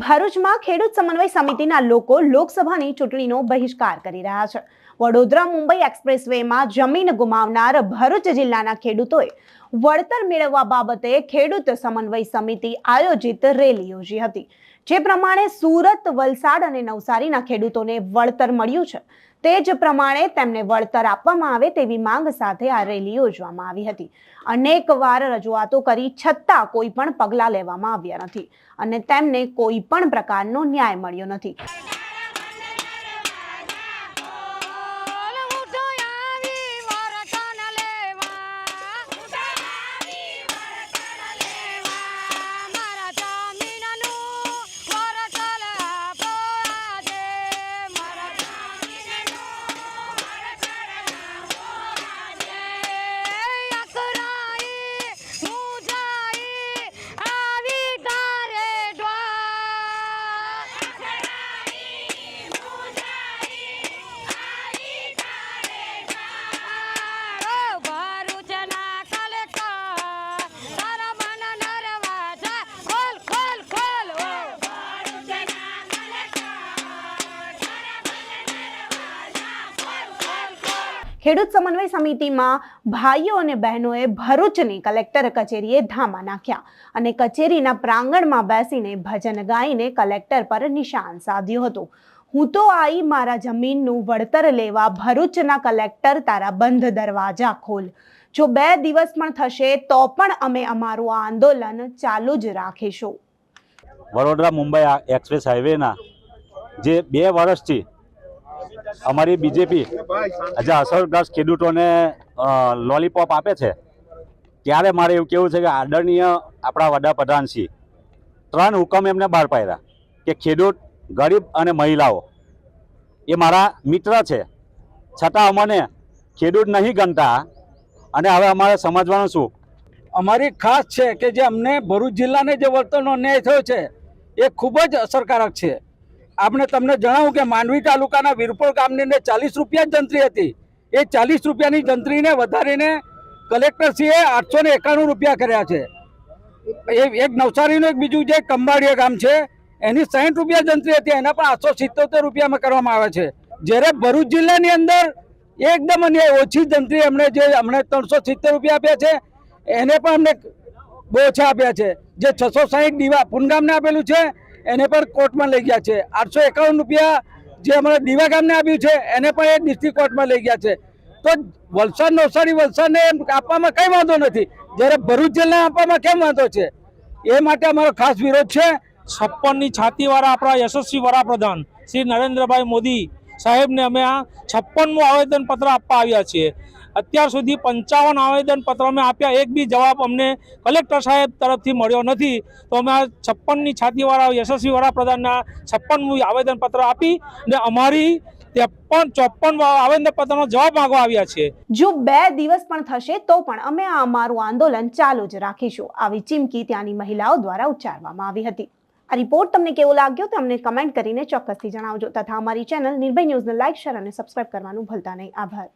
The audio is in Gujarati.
ભરૂચમાં ખેડૂત સમન્વય સમિતિના લોકો લોકસભાની ચૂંટણીનો બહિષ્કાર કરી રહ્યા છે. વડોદરા મુંબઈ એક્સપ્રેસ વેમાં જમીન ગુમાવનાર ભરૂચ જિલ્લાના ખેડૂતોએ વળતર મેળવવા બાબતે ખેડૂત સમન્વય સમિતિ આયોજિત રેલી યોજી હતી. જે પ્રમાણે સુરત, વલસાડ અને નવસારીના ખેડૂતોને વળતર મળ્યું છે. તે જ પ્રમાણે તેમને વળતર આપવામાં આવે તેવી માંગ સાથે આ રેલી યોજવામાં આવી હતી. અનેક વાર રજૂઆતો કરી છતાં કોઈ પણ પગલાં લેવામાં આવ્યા નથી અને તેમને કોઈ પણ પ્રકારનો ન્યાય મળ્યો નથી. ખેડૂત સમન્વય સમિતિમાં ભાઈઓ અને બહેનોએ ભરૂચની કલેક્ટર કચેરીએ ધામા નાખ્યા અને કચેરીના પ્રાંગણમાં બેસીને ભજન ગાઈને કલેક્ટર પર નિશાન સાધ્યું હતું. હું તો આઈ મારા જમીનનું વળતર લેવા ભરૂચના કલેક્ટર તારા બંધ દરવાજા ખોલ. જો બે દિવસ પણ થશે તો પણ અમે અમારું આંદોલન ચાલુ જ રાખીશું. વડોદરા મુંબઈ એક્સપ્રેસ હાઈવેના જે બે વર્ષથી અમારી બીજેપી જે અસરગ્રસ્ત ખેડૂતોને લોલીપોપ આપે છે. ત્યારે મારે એવું કેવું છે કે આદરણીય આપણા વડાપ્રધાન શ્રી, ત્રણ હુકમ એમને બહાર પાડ્યા કે ખેડૂત, ગરીબ અને મહિલાઓ. એ મારા મિત્ર છે. છતાં અમને ખેડૂત નહીં ગણતા અને હવે અમારે સમજવાનું શું? અમારી ખાસ છે કે જે અમને ભરૂચ જિલ્લાને જે વર્તનનો અન્યાય થયો છે, એ ખૂબ જ અસરકારક છે. આપણે તમને જણાવું કે માંડવી તાલુકાના વીરપુર ગામની અંદર ચાલીસ રૂપિયા જંત્રી હતી. એ ચાલીસ રૂપિયાની જંત્રીને વધારીને કલેક્ટરશ્રીએ આઠસો ને એકાણું રૂપિયા કર્યા છે. એક નવસારીનું એક બીજું જે કંબાડીયા ગામ છે, એની સાઠ રૂપિયા જંત્રી હતી, એના પણ આઠસો સિત્તોતેર રૂપિયામાં કરવામાં આવે છે. જ્યારે ભરૂચ જિલ્લાની અંદર એકદમ અન્ય ઓછી જંત્રી અમને જે અમને ત્રણસો સિત્તેર રૂપિયા આપ્યા છે, એને પણ અમને બહુ ઓછા આપ્યા છે. જે છસો સાહીઠ દીવા પુનગામને આપેલું છે એને પણ કોર્ટમાં લઈ ગયા છે. આઠસો એકાવન રૂપિયા જે અમારા દીવા ગામને આપ્યું છે, એને પણ એ ડિસ્ટ્રિક્ટ કોર્ટમાં લઈ ગયા છે. તો વલસાડ નવસારી વલસાડને આપવામાં કંઈ વાંધો નથી. જ્યારે ભરૂચ જિલ્લાને આપવામાં કેમ વાંધો છે? એ માટે અમારો ખાસ વિરોધ છે. છપ્પનની છાતીવાળા આપણા યશસ્વી વડાપ્રધાન શ્રી નરેન્દ્રભાઈ મોદી સાહેબને અમે આ છપ્પનમું આવેદનપત્ર આપવા આવ્યા છીએ. અત્યાર સુધી પંચાવન આવેદનપત્ર અમે આપ્યા. એક બી જવાબ અમને કલેક્ટર સાહેબ તરફથી મળ્યો નથી. તો અમે આ છપ્પનની છાતીવાળા યશસ્વી વડાપ્રધાનના છપ્પનમું આવેદનપત્ર આપી અને અમારી ત્રેપન, ચોપન આવેદનપત્રનો જવાબ માંગવા આવ્યા છે જો બે દિવસ પણ થશે તો પણ અમે આ અમારું આંદોલન ચાલુ જ રાખીશું. આવી ચીમકી ત્યાંની મહિલાઓ દ્વારા ઉચ્ચારવામાં આવી હતી. આ રિપોર્ટ તમને કેવો લાગ્યો તો અમને કમેન્ટ કરીને ચોક્કસથી જણાવજો. તથા અમારી ચેનલ નિર્ભય ન્યૂઝને લાઇક શેર અને સબસ્ક્રાઇબ કરવાનું ભૂલતા નહીં. આભાર.